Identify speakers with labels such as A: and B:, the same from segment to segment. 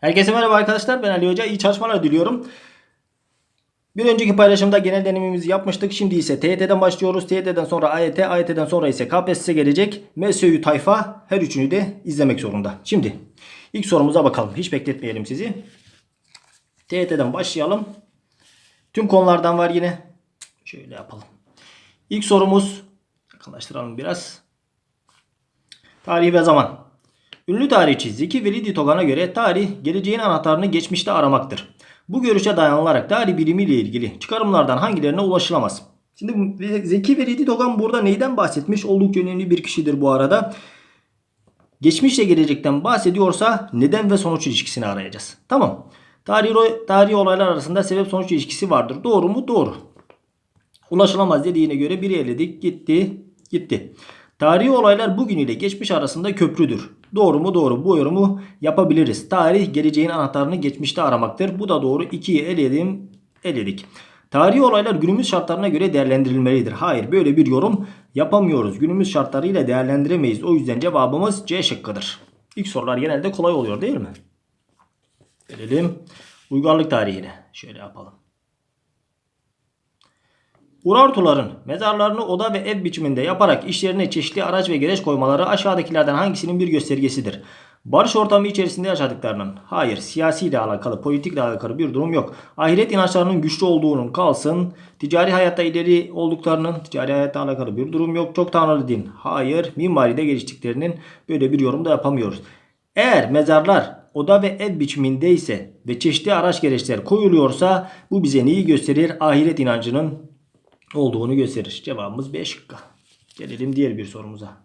A: Herkese merhaba arkadaşlar. Ben Ali Hoca. İyi çalışmalar diliyorum. Bir önceki paylaşımda genel denememizi yapmıştık. Şimdi ise TYT'den başlıyoruz. TYT'den sonra AYT, AYT'den sonra ise KPSS gelecek. MSÜ tayfa her üçünü de izlemek zorunda. Şimdi ilk sorumuza bakalım. Hiç bekletmeyelim sizi. TYT'den başlayalım. Tüm konulardan var yine. Şöyle yapalım. İlk sorumuz yakınlaştıralım biraz. Tarih ve zaman. Ünlü tarihçi Zeki Velidi Togan'a göre tarih geleceğin anahtarını geçmişte aramaktır. Bu görüşe dayanılarak tarih bilimiyle ilgili çıkarımlardan hangilerine ulaşılamaz? Şimdi Zeki Velidi Togan burada neyden bahsetmiş? Oldukça önemli bir kişidir bu arada. Geçmişle gelecekten bahsediyorsa neden ve sonuç ilişkisini arayacağız. Tamam. Tarihi, tarihi olaylar arasında sebep sonuç ilişkisi vardır. Doğru mu? Doğru. Ulaşılamaz dediğine göre biri eledik. Gitti. Gitti. Tarihi olaylar bugün ile geçmiş arasında köprüdür. Doğru mu? Doğru. Bu yorumu yapabiliriz. Tarih geleceğin anahtarını geçmişte aramaktır. Bu da doğru. 2'yi eledim. Eledik. Tarihi olaylar günümüz şartlarına göre değerlendirilmelidir. Hayır böyle bir yorum yapamıyoruz. Günümüz şartlarıyla değerlendiremeyiz. O yüzden cevabımız C şıkkıdır. İlk sorular genelde kolay oluyor değil mi? Gelelim uygarlık tarihine. Şöyle yapalım. Urartuların mezarlarını oda ve ev biçiminde yaparak işlerine çeşitli araç ve gereç koymaları aşağıdakilerden hangisinin bir göstergesidir? Barış ortamı içerisinde yaşadıklarının. Hayır, siyasiyle alakalı, politikle alakalı bir durum yok. Ahiret inançlarının güçlü olduğunun kalsın. Ticari hayatta ileri olduklarının, ticari hayatta alakalı bir durum yok. Çok tanrılı din. Hayır, mimaride geliştiklerinin böyle bir yorum da yapamıyoruz. Eğer mezarlar oda ve ev biçimindeyse ve çeşitli araç gereçler koyuluyorsa bu bize neyi gösterir? Ahiret inancının olduğunu gösterir. Cevabımız B şıkkı. Gelelim diğer bir sorumuza.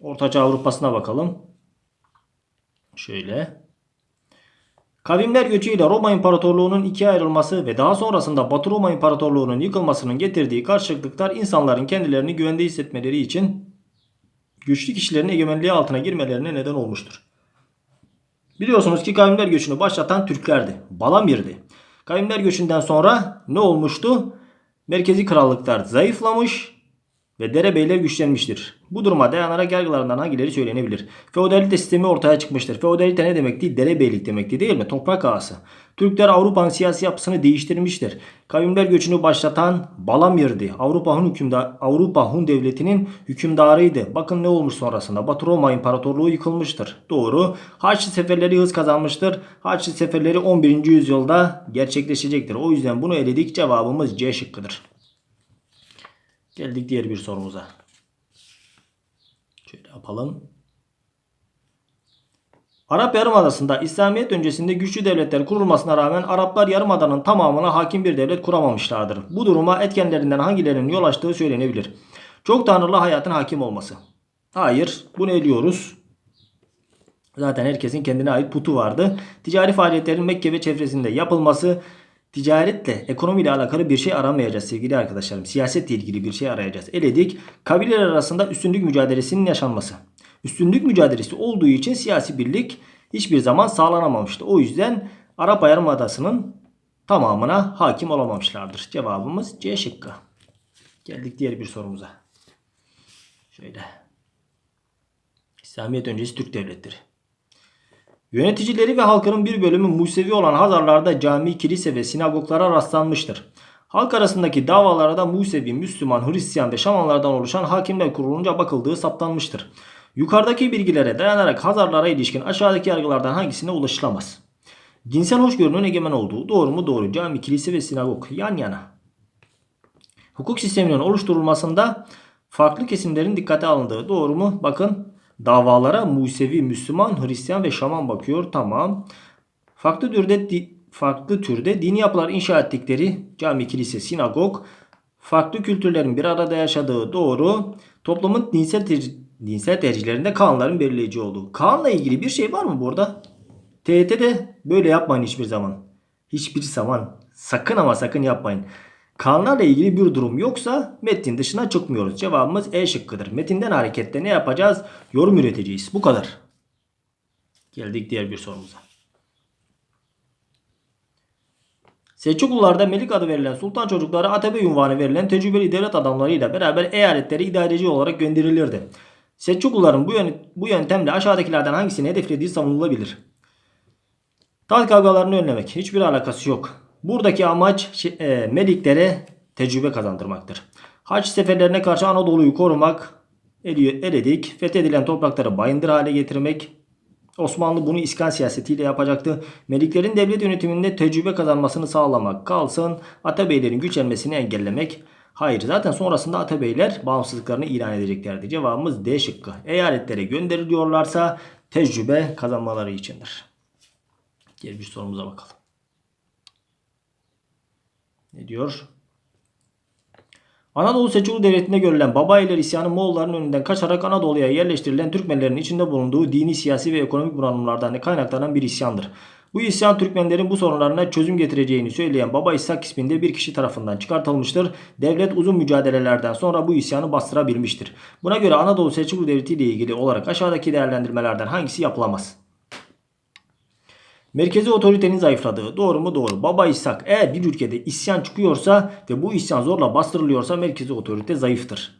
A: Ortaçağ Avrupa'sına bakalım. Şöyle. Kavimler göçüyle Roma İmparatorluğu'nun ikiye ayrılması ve daha sonrasında Batı Roma İmparatorluğu'nun yıkılmasının getirdiği karşılıklar insanların kendilerini güvende hissetmeleri için güçlü kişilerin egemenliği altına girmelerine neden olmuştur. Biliyorsunuz ki kavimler göçünü başlatan Türklerdi. Balamir'di. Kavimler göçünden sonra ne olmuştu? Merkezi krallıklar zayıflamış ve derebeyler güçlenmiştir. Bu duruma dayanarak yargılarından hangileri söylenebilir? Feodalite sistemi ortaya çıkmıştır. Feodalite ne demekti? Derebeylik demekti değil mi? Toprak ağası. Türkler Avrupa'nın siyasi yapısını değiştirmiştir. Kavimler göçünü başlatan Balamir'di. Avrupa Hun hükümdar Avrupa Hun devletinin hükümdarıydı. Bakın ne olmuş sonrasında. Batı Roma İmparatorluğu yıkılmıştır. Doğru. Haçlı seferleri hız kazanmıştır. Haçlı seferleri 11. yüzyılda gerçekleşecektir. O yüzden bunu eledik. Cevabımız C şıkkıdır. Geldik diğer bir sorumuza. Şöyle yapalım. Arap Yarımadası'nda İslamiyet öncesinde güçlü devletler kurulmasına rağmen Araplar Yarımada'nın tamamına hakim bir devlet kuramamışlardır. Bu duruma etkenlerinden hangilerinin yol açtığı söylenebilir. Çok tanrılı hayatın hakim olması. Hayır, bunu eliyoruz. Zaten herkesin kendine ait putu vardı. Ticari faaliyetlerin Mekke ve çevresinde yapılması, ticaretle, ekonomiyle alakalı bir şey aramayacağız sevgili arkadaşlarım. Siyasetle ilgili bir şey arayacağız. Eledik. Kabileler arasında üstünlük mücadelesinin yaşanması. Üstünlük mücadelesi olduğu için siyasi birlik hiçbir zaman sağlanamamıştı. O yüzden Arap Yarımadası'nın tamamına hakim olamamışlardır. Cevabımız C şıkkı. Geldik diğer bir sorumuza. Şöyle. İslamiyet öncesi Türk devletleri. Yöneticileri ve halkının bir bölümü Musevi olan Hazarlarda cami, kilise ve sinagoglara rastlanmıştır. Halk arasındaki davalara da Musevi, Müslüman, Hristiyan ve Şamanlardan oluşan hakimler kurulunca bakıldığı saptanmıştır. Yukarıdaki bilgilere dayanarak Hazarlara ilişkin aşağıdaki yargılardan hangisine ulaşılamaz? Dinsel hoşgörünün egemen olduğu doğru mu doğru cami, kilise ve sinagog yan yana. Hukuk sisteminin oluşturulmasında farklı kesimlerin dikkate alındığı doğru mu? Bakın davalara Musevi, Müslüman, Hristiyan ve Şaman bakıyor. Tamam. Farklı türde farklı türde dini yapılar inşa ettikleri cami, kilise, sinagog farklı kültürlerin bir arada yaşadığı doğru. Toplumun dinsel tercih, dinsel tercihlerinde kanunların belirleyici olduğu. Kanunla ilgili bir şey var mı burada? TYT'de böyle yapmayın hiçbir zaman. Hiçbir zaman. Sakın ama sakın yapmayın. Kanunlarla ilgili bir durum yoksa metnin dışına çıkmıyoruz. Cevabımız E şıkkıdır. Metinden hareketle ne yapacağız? Yorum üreteceğiz. Bu kadar. Geldik diğer bir sorumuza. Selçuklularda Melik adı verilen sultan çocukları Atabey unvanı verilen tecrübeli devlet adamlarıyla beraber eyaletleri idareci olarak gönderilirdi. Selçukluların bu, yön bu yöntemle aşağıdakilerden hangisini hedeflediği savunulabilir. Taht kavgalarını önlemek. Hiçbir alakası yok. Buradaki amaç e, Meliklere tecrübe kazandırmaktır. Haç seferlerine karşı Anadolu'yu korumak, eledik, fethedilen toprakları bayındır hale getirmek, Osmanlı bunu iskan siyasetiyle yapacaktı. Meliklerin devlet yönetiminde tecrübe kazanmasını sağlamak kalsın. Atabeylerin güçlenmesini engellemek. Hayır zaten sonrasında Atabeyler bağımsızlıklarını ilan edeceklerdi. Cevabımız D şıkkı. Eyaletlere gönderiliyorlarsa tecrübe kazanmaları içindir. Diğer bir sorumuza bakalım. Diyor? Anadolu Selçuklu Devleti'nde görülen Babayiler isyanı Moğolların önünden kaçarak Anadolu'ya yerleştirilen Türkmenlerin içinde bulunduğu dini, siyasi ve ekonomik bunalımlardan kaynaklanan bir isyandır. Bu isyan Türkmenlerin bu sorunlarına çözüm getireceğini söyleyen Baba İshak isminde bir kişi tarafından çıkartılmıştır. Devlet uzun mücadelelerden sonra bu isyanı bastırabilmiştir. Buna göre Anadolu Selçuklu Devleti ile ilgili olarak aşağıdaki değerlendirmelerden hangisi yapılamaz? Merkezi otoritenin zayıfladığı. Doğru mu? Doğru. Baba İshak eğer bir ülkede isyan çıkıyorsa ve bu isyan zorla bastırılıyorsa merkezi otorite zayıftır.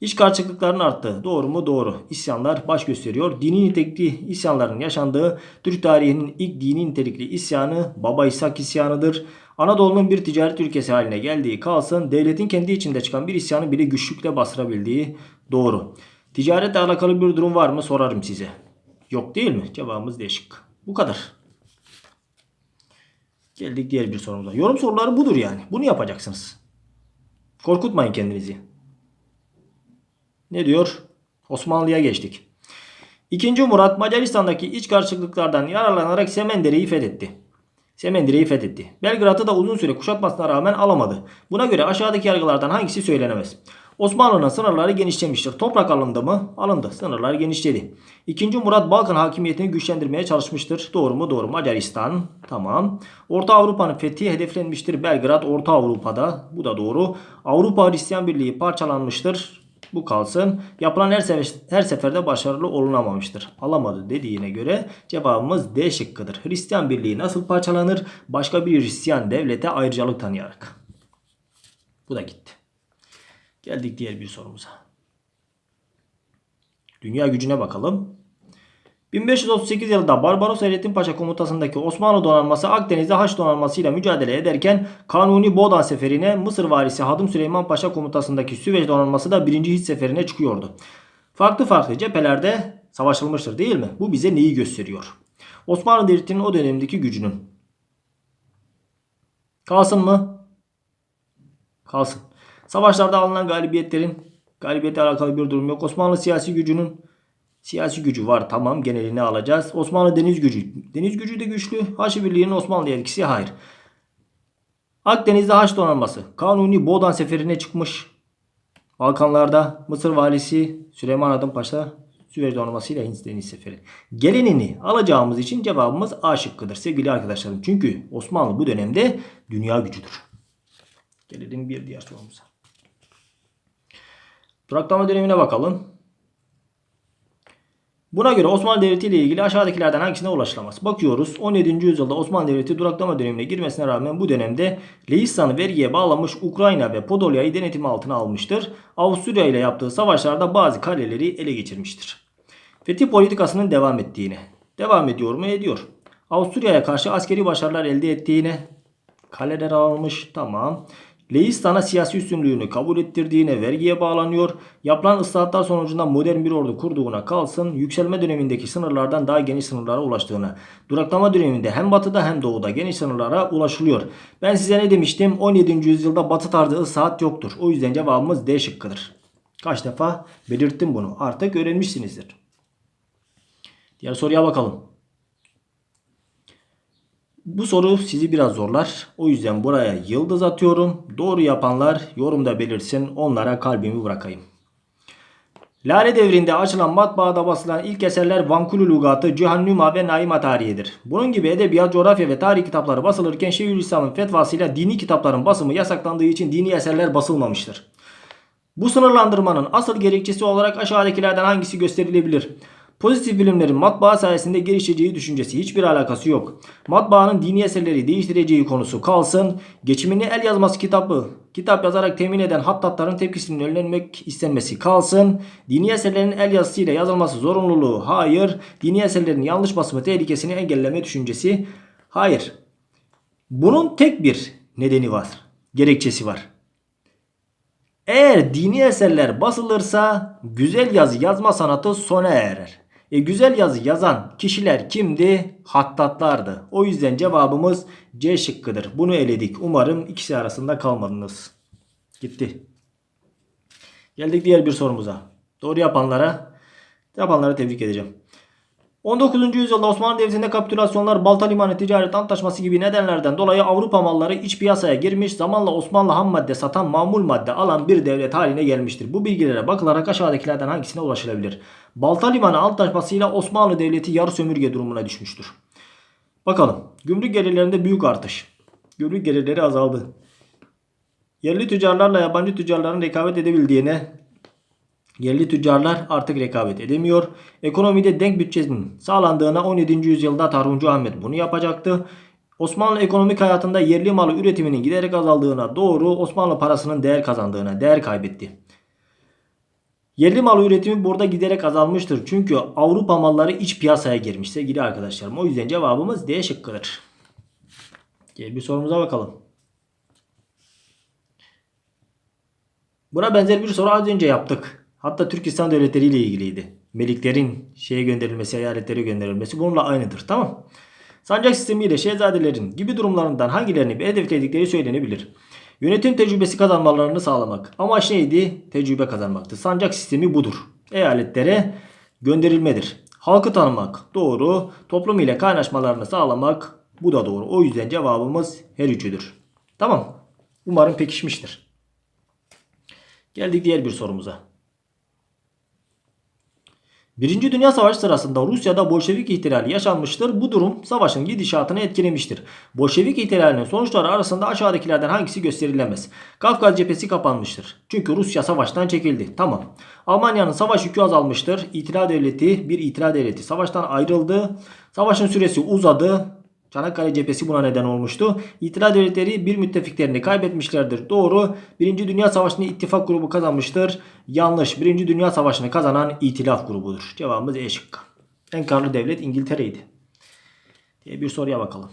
A: İş karşılıklarının arttığı. Doğru mu? Doğru. İsyanlar baş gösteriyor. Dini nitelikli isyanların yaşandığı Türk tarihinin ilk dini nitelikli isyanı Baba İshak isyanıdır. Anadolu'nun bir ticaret ülkesi haline geldiği kalsın devletin kendi içinde çıkan bir isyanı bile güçlükle bastırabildiği doğru. Ticaretle alakalı bir durum var mı sorarım size. Yok değil mi? Cevabımız değişik. Bu kadar. Geldik diğer bir sorumuza. Yorum soruları budur yani. Bunu yapacaksınız. Korkutmayın kendinizi. Ne diyor? Osmanlı'ya geçtik. İkinci Murat Macaristan'daki iç karşılıklardan yararlanarak Semendere'yi fethetti. Semendere'yi fethetti. Belgrad'ı da uzun süre kuşatmasına rağmen alamadı. Buna göre aşağıdaki yargılardan hangisi söylenemez? Osmanlı'nın sınırları genişlemiştir. Toprak alındı mı? Alındı. Sınırlar genişledi. İkinci Murat Balkan hakimiyetini güçlendirmeye çalışmıştır. Doğru mu? Doğru. Macaristan. Tamam. Orta Avrupa'nın fethi hedeflenmiştir. Belgrad Orta Avrupa'da. Bu da doğru. Avrupa Hristiyan Birliği parçalanmıştır. Bu kalsın. Yapılan her, sefer, her seferde başarılı olunamamıştır. Alamadı dediğine göre cevabımız D şıkkıdır. Hristiyan Birliği nasıl parçalanır? Başka bir Hristiyan devlete ayrıcalık tanıyarak. Bu da gitti. Geldik diğer bir sorumuza. Dünya gücüne bakalım. 1538 yılında Barbaros Hayrettin Paşa komutasındaki Osmanlı donanması Akdeniz'de Haç donanmasıyla mücadele ederken Kanuni Boğdan seferine Mısır valisi Hadım Süleyman Paşa komutasındaki Süveyş donanması da 1. Hiç seferine çıkıyordu. Farklı farklı cephelerde savaşılmıştır değil mi? Bu bize neyi gösteriyor? Osmanlı Devleti'nin o dönemdeki gücünün. Kalsın mı? Kalsın. Savaşlarda alınan galibiyetlerin galibiyetle alakalı bir durum yok. Osmanlı siyasi gücünün siyasi gücü var. Tamam genelini alacağız. Osmanlı deniz gücü. Deniz gücü de güçlü. Haçlı Birliği'nin Osmanlı'ya etkisi hayır. Akdeniz'de Haç donanması. Kanuni Boğdan seferine çıkmış. Balkanlarda Mısır valisi Süleyman Adım Paşa Süveyş donanması ile Hint deniz seferi. Gelenini alacağımız için cevabımız A şıkkıdır sevgili arkadaşlarım. Çünkü Osmanlı bu dönemde dünya gücüdür. Gelelim bir diğer sorumuza. Duraklama dönemine bakalım. Buna göre Osmanlı Devleti ile ilgili aşağıdakilerden hangisine ulaşılamaz? Bakıyoruz 17. yüzyılda Osmanlı Devleti duraklama dönemine girmesine rağmen bu dönemde Leistan'ı vergiye bağlamış Ukrayna ve Podolya'yı denetim altına almıştır. Avusturya ile yaptığı savaşlarda bazı kaleleri ele geçirmiştir. Fetih politikasının devam ettiğini. Devam ediyor mu? Ediyor. Avusturya'ya karşı askeri başarılar elde ettiğine. Kaleler alınmış. Tamam. Leistan'a siyasi üstünlüğünü kabul ettirdiğine vergiye bağlanıyor. Yapılan ıslahatlar sonucunda modern bir ordu kurduğuna kalsın. Yükselme dönemindeki sınırlardan daha geniş sınırlara ulaştığını. Duraklama döneminde hem batıda hem doğuda geniş sınırlara ulaşılıyor. Ben size ne demiştim? 17. yüzyılda batı tarzı ıslahat yoktur. O yüzden cevabımız D şıkkıdır. Kaç defa belirttim bunu. Artık öğrenmişsinizdir. Diğer soruya bakalım. Bu soru sizi biraz zorlar. O yüzden buraya yıldız atıyorum. Doğru yapanlar yorumda belirsin. Onlara kalbimi bırakayım. Lale devrinde açılan matbaada basılan ilk eserler Vankulu Lugatı, Cihannüma ve Naima tarihidir. Bunun gibi edebiyat, coğrafya ve tarih kitapları basılırken Şeyhülislam'ın fetvasıyla dini kitapların basımı yasaklandığı için dini eserler basılmamıştır. Bu sınırlandırmanın asıl gerekçesi olarak aşağıdakilerden hangisi gösterilebilir? Pozitif bilimlerin matbaa sayesinde gelişeceği düşüncesi hiçbir alakası yok. Matbaanın dini eserleri değiştireceği konusu kalsın. Geçimini el yazması kitabı kitap yazarak temin eden hattatların tepkisinin önlenmek istenmesi kalsın. Dini eserlerin el yazısıyla yazılması zorunluluğu hayır. Dini eserlerin yanlış basımı tehlikesini engelleme düşüncesi hayır. Bunun tek bir nedeni var. Gerekçesi var. Eğer dini eserler basılırsa güzel yazı yazma sanatı sona erer. E, güzel yazı yazan kişiler kimdi? Hattatlardı. O yüzden cevabımız C şıkkıdır. Bunu eledik. Umarım ikisi arasında kalmadınız. Gitti. Geldik diğer bir sorumuza. Doğru yapanlara yapanlara tebrik edeceğim. 19. yüzyılda Osmanlı Devleti'nde kapitülasyonlar, Balta Limanı Ticaret Antlaşması gibi nedenlerden dolayı Avrupa malları iç piyasaya girmiş, zamanla Osmanlı ham madde satan, mamul madde alan bir devlet haline gelmiştir. Bu bilgilere bakılarak aşağıdakilerden hangisine ulaşılabilir? Balta Limanı Antlaşması'yla Osmanlı Devleti yarı sömürge durumuna düşmüştür. Bakalım. Gümrük gelirlerinde büyük artış. Gümrük gelirleri azaldı. Yerli tüccarlarla yabancı tüccarların rekabet edebildiğine Yerli tüccarlar artık rekabet edemiyor. Ekonomide denk bütçesinin sağlandığına 17. yüzyılda Tarhuncu Ahmet bunu yapacaktı. Osmanlı ekonomik hayatında yerli malı üretiminin giderek azaldığına doğru Osmanlı parasının değer kazandığına, değer kaybetti. Yerli mal üretimi burada giderek azalmıştır. Çünkü Avrupa malları iç piyasaya girmiş sevgili arkadaşlarım. O yüzden cevabımız D şıkkıdır. Gel bir sorumuza bakalım. Buna benzer bir soru az önce yaptık. Hatta Türkistan devletleri ile ilgiliydi. Meliklerin şeye gönderilmesi, eyaletlere gönderilmesi bununla aynıdır. Tamam. Sancak sistemiyle şehzadelerin gibi durumlarından hangilerini hedefledikleri söylenebilir. Yönetim tecrübesi kazanmalarını sağlamak. Amaç neydi? Tecrübe kazanmaktı. Sancak sistemi budur. Eyaletlere gönderilmedir. Halkı tanımak doğru. Toplum ile kaynaşmalarını sağlamak bu da doğru. O yüzden cevabımız her üçüdür. Tamam. Umarım pekişmiştir. Geldik diğer bir sorumuza. Birinci Dünya Savaşı sırasında Rusya'da Bolşevik ihtilali yaşanmıştır. Bu durum savaşın gidişatını etkilemiştir. Bolşevik ihtilalinin sonuçları arasında aşağıdakilerden hangisi gösterilemez? Kafkaz cephesi kapanmıştır. Çünkü Rusya savaştan çekildi. Tamam. Almanya'nın savaş yükü azalmıştır. İtilal devleti bir itilal devleti savaştan ayrıldı. Savaşın süresi uzadı. Çanakkale cephesi buna neden olmuştu. İtilal devletleri bir müttefiklerini kaybetmişlerdir. Doğru. Birinci Dünya Savaşı'nı ittifak grubu kazanmıştır. Yanlış. Birinci Dünya Savaşı'nı kazanan itilaf grubudur. Cevabımız E şıkkı. En karlı devlet İngiltere'ydi. Diye bir soruya bakalım.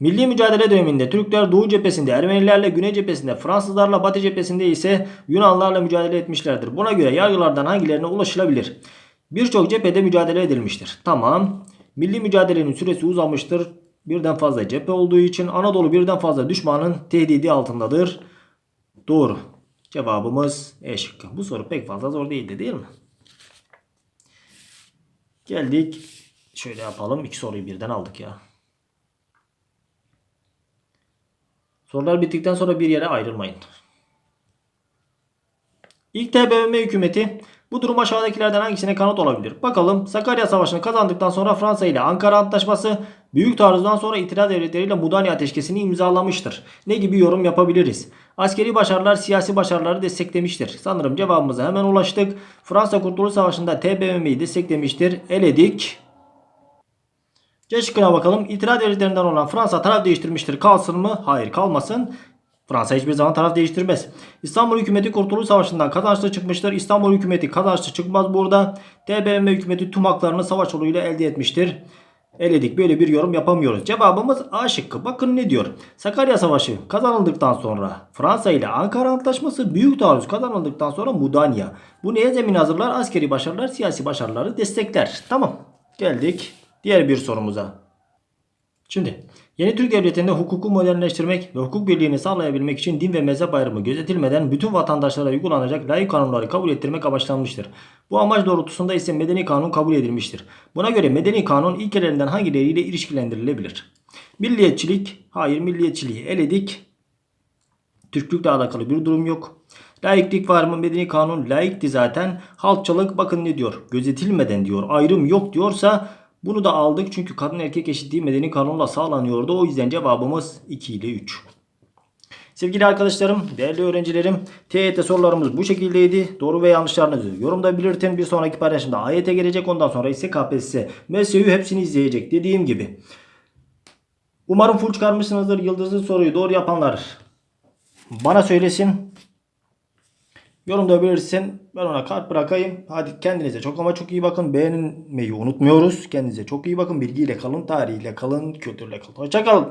A: Milli mücadele döneminde Türkler Doğu cephesinde, Ermenilerle Güney cephesinde, Fransızlarla Batı cephesinde ise Yunanlarla mücadele etmişlerdir. Buna göre yargılardan hangilerine ulaşılabilir? Birçok cephede mücadele edilmiştir. Tamam. Milli mücadelenin süresi uzamıştır. Birden fazla cephe olduğu için Anadolu birden fazla düşmanın tehdidi altındadır. Doğru. Cevabımız E şıkkı. Bu soru pek fazla zor değildi değil mi? Geldik. Şöyle yapalım. İki soruyu birden aldık ya. Sorular bittikten sonra bir yere ayrılmayın. İlk TBMM hükümeti bu durum aşağıdakilerden hangisine kanıt olabilir? Bakalım Sakarya Savaşı'nı kazandıktan sonra Fransa ile Ankara Antlaşması Büyük taarruzdan sonra itiraz devletleriyle Mudanya Ateşkesi'ni imzalamıştır. Ne gibi yorum yapabiliriz? Askeri başarılar siyasi başarıları desteklemiştir. Sanırım cevabımıza hemen ulaştık. Fransa Kurtuluş Savaşı'nda TBMM'yi desteklemiştir. Eledik. C şıkkına bakalım. İtiraz devletlerinden olan Fransa taraf değiştirmiştir. Kalsın mı? Hayır kalmasın. Fransa hiçbir zaman taraf değiştirmez. İstanbul hükümeti Kurtuluş Savaşı'ndan kazançlı çıkmıştır. İstanbul hükümeti kazançlı çıkmaz burada. TBMM hükümeti tüm haklarını savaş yoluyla elde etmiştir. Eledik böyle bir yorum yapamıyoruz. Cevabımız A şıkkı. Bakın ne diyor. Sakarya Savaşı kazanıldıktan sonra Fransa ile Ankara Antlaşması büyük taarruz kazanıldıktan sonra Mudanya. Bu neye zemin hazırlar? Askeri başarılar, siyasi başarıları destekler. Tamam. Geldik diğer bir sorumuza. Şimdi yeni Türk Devleti'nde hukuku modernleştirmek ve hukuk birliğini sağlayabilmek için din ve mezhep ayrımı gözetilmeden bütün vatandaşlara uygulanacak layık kanunları kabul ettirmek amaçlanmıştır. Bu amaç doğrultusunda ise medeni kanun kabul edilmiştir. Buna göre medeni kanun ilkelerinden hangileriyle ilişkilendirilebilir? Milliyetçilik, hayır milliyetçiliği eledik. Türklükle alakalı bir durum yok. Laiklik var mı? Medeni kanun laikti zaten. Halkçılık bakın ne diyor? Gözetilmeden diyor. Ayrım yok diyorsa bunu da aldık çünkü kadın erkek eşitliği medeni kanunla sağlanıyordu. O yüzden cevabımız 2 ile 3. Sevgili arkadaşlarım, değerli öğrencilerim, TYT sorularımız bu şekildeydi. Doğru ve yanlışlarınızı yorumda belirtin. Bir sonraki paylaşımda AYT gelecek. Ondan sonra ise KPSS. MSU hepsini izleyecek dediğim gibi. Umarım full çıkarmışsınızdır. Yıldızlı soruyu doğru yapanlar bana söylesin. Yorumda belirsin. Ben ona kart bırakayım. Hadi kendinize çok ama çok iyi bakın. Beğenmeyi unutmuyoruz. Kendinize çok iyi bakın. Bilgiyle kalın, tarihiyle kalın, kültürle kalın. Hoşçakalın.